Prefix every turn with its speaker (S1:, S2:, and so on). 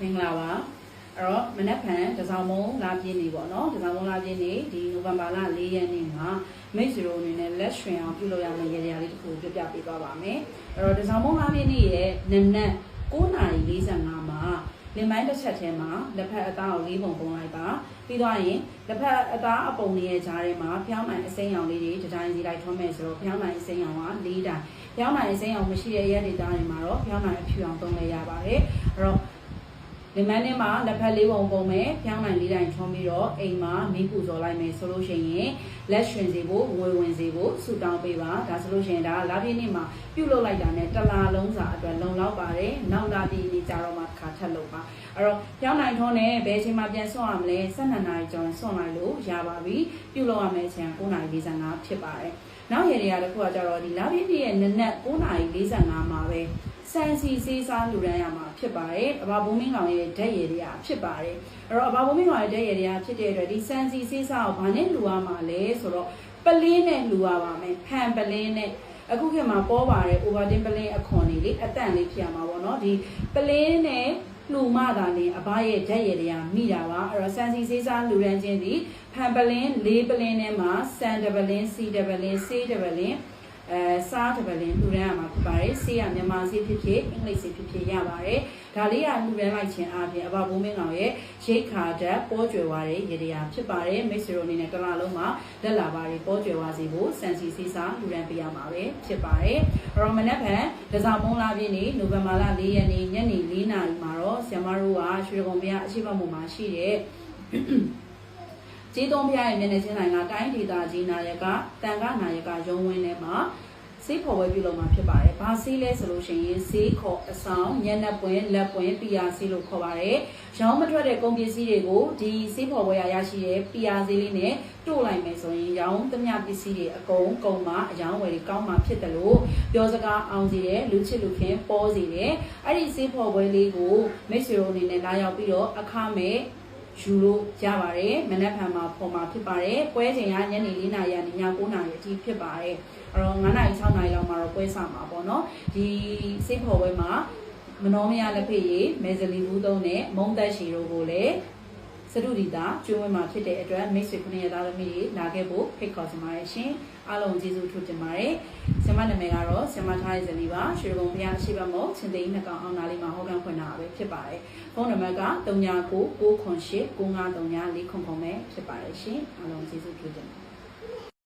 S1: မင်္ဂလာပါအဲ့တော့မနက်ဖြန်တစောင်းမုံလာပြင်းနေပေါ့နော်တစောင်းမုံလာပြင်းနေဒီနိုဝင်ဘာလ၄ရက်နေ့မှာမိတ်ဆွေတို့အနေနဲ့လက်ရွှင်အောင်ပြုလုပ်ရမယ့်ရည်ရည်လေးတစ်ခုပြပြပေးသွားပါမယ်အဲ့တော့တစောင်းမုံလာပြင်းနေရဲ့နနက်9:45မှာလင်မိုင်းတစ်ချက်ထဲမှာလက်ဖက်အသားကိုလေးပုံပုံလိုက်ပါပြီးတော့ရင်လက်ဖက်အသားအပုံလေးရဲ့ဂျားထဲမှာဖျောင်းနိုင်အစိမ်းရောင်လေးတွေဒီဇိုင်းစီလိုက်ထွန်းမယ်ဆိုတော့ဖျောင်းနိုင်အစိမ်းရောင်က၄တိုင်ဖျောင်းနိုင်အစိမ်းရောင်မရှိတဲ့ရက်ဒေတာတွေမှာတော့ဖျောင်းနိုင်အဖြူအောင်သုံးလိုက်ရပါတယ်အဲ့တော့ ဒီမန်းထဲမှာလက်ဖက်လေးပုံပုံမယ်ဖျောင်းနိုင်လေးတိုင်းချုံးပြီးတော့အိမ်မှာမီးပူဇော်လိုက်မယ်ဆိုလို့ရှိရင်လက်ရွှင်စီဖို့ငွေဝင်စီဖို့ဆူတောင်းပေးပါဒါဆိုလို့ရှိရင်ဒါလာပြည့်နေ့မှာပြုတ်လုပ်လိုက်တာနဲ့တစ်လာလုံးစာအတွက်လုံလောက်ပါတယ်နောက်လာပြည့်နေ့ကြတော့မှခါထက်လုပ်ပါအဲ့တော့ဖျောင်းနိုင်ထုံးနဲ့ဘယ်အချိန်မှပြန်ဆွရမလဲ12နာရီကျော်ဆွလိုက်လို့ရပါပြီပြုတ်လုပ်ရမယ့်အချိန်9:45ဖြစ်ပါတယ် နောက်ရည်တွေကတခုကကြတော့ဒီလာပြည့်နေ့ရဲ့နနက်9:45မှာပဲစံစီစေးစားလူရန်ရမှာဖြစ်ပါတယ်အဘဘုံမင်းကောင်ရဲ့ဓာတ်ရည်တွေကဖြစ်ပါတယ်အဲ့တော့အဘဘုံမင်းကောင်ရဲ့ဓာတ်ရည်တွေကဖြစ်တဲ့အတွက်ဒီစံစီစေးစားကိုဘာနဲ့လူရမှာလဲဆိုတော့ပလင်းနဲ့လူရပါမယ်ဖန်ပလင်းနဲ့အခုခေတ်မှာပေါ်ပါတယ် overtin ပလင်းအခွန်လေးလေအတန့်လေးဖြစ်ရမှာပေါ့နော်ဒီပလင်းနဲ့ လူမသာနေအဘရဲ့ဓာတ်ရည်တွေကမိတာပါအဲ့တော့စံစီစေးစားလူရန်ချင်းဒီဖန်ပလင်းလေးပလင်းနဲ့မှာစံတပလင်းစီတပလင်းစေးတပလင်း အဲစားတပလင်းလူရန်ရမှာဖြစ်ပါတယ်စေးရမြန်မာစေးဖြစ်ဖြစ်အင်္ဂလိပ်စေးဖြစ်ဖြစ်ရပါတယ်ဒါလေးကလူရန်လိုက်ခြင်းအပြင်အဘဘုံမင်းကောင်ရဲ့ရိတ်ခါဓာတ်ပေါ်ကျွယ်သွားတဲ့ရေတရားဖြစ်ပါတယ်မိတ်ဆွေတို့အနေနဲ့တစ်လလုံးမှာလက်လာပါတွေပေါ်ကျွယ်သွားစေဖို့စံစီစေးစားလူရန်ပေးရမှာပဲဖြစ်ပါတယ်အဲ့တော့မနက်ဖြန်ဒဇာမုံလာပြည့်နေ့နိုဝင်ဘာလ၄ရက်နေ့ညနေ၄နာရီမှာတော့ဆရာမတို့ကရွှေကုံဘုရားအရှိမမှုမှာရှိတဲ့ ကျေးသုံးဖျားရဲ့မျက်နှာချင်းတိုင်းကတိုင်းဒေသကြီးနာယကတန်ခနာယကရုံးဝင်းထဲမှာစေးခေါ်ဝဲပြုလုပ်မှာဖြစ်ပါတယ်။ဘာစေးလဲဆိုလို့ရှိရင်စေးခေါ်အဆောင်ညနေပွင့်လက်ပွင့် PR စေးလို့ခေါ်ပါတယ်။ရောင်းမထွက်တဲ့ကုန်ပစ္စည်းတွေကိုဒီစေးခေါ်ဝဲရရရှိတဲ့ PR စေးလေးနဲ့တို့လိုက်မယ်ဆိုရင်ရောင်းသမျှပစ္စည်းတွေအကုန်ကုန်မှာအယောင်းဝယ်တွေကောင်းမှာဖြစ်တယ်လို့ပြောစကားအောင်စီတယ်လူချစ်လူခင်ပေါ်စီတယ်။အဲ့ဒီစေးခေါ်ဝဲလေးကိုမိတ်ဆွေတို့အနေနဲ့လာရောက်ပြီးတော့အခမဲ့ ယူလို့ရပါတယ်မနက်ဖြန်မှာပေါ်မှာဖြစ်ပါတယ်ပွဲချိန်ကညနေ4နာရီကနေည9နာရီအထိဖြစ်ပါတယ်အဲ့တော့9နာရီ6နာရီလောက်မှာတော့ပွဲစမှာပေါ့နော်ဒီစိတ်ဖော်ပွဲမှာမနောမယလက်ဖေးရီမေဇလီဘူးသုံးနဲ့မုံသက်ရှီတို့ကိုလည်း စတုဒီတာကျွေးဝဲမှာဖြစ်တဲ့အတွက်မိတ်ဆွေခုနှစ်ရက်သားသမီးတွေလာခဲ့ဖို့ဖိတ်ခေါ်ချင်ပါတယ်ရှင်အားလုံးကျေးဇူးထူးတင်ပါတယ်ဆရာမနာမည်ကတော့ဆရာမထားရဇနီးပါရွှေဘုံဘုရားရှိပါမို့ချင်းသိန်းနှစ်ကောင်အောင်နာလေးမှာဟောကန်းဖွင့်တာပဲဖြစ်ပါတယ်ဖုန်းနံပါတ်က399698953949ပဲဖြစ်ပါတယ်ရှင်အားလုံးကျေးဇူးထူးတင်ပါတယ်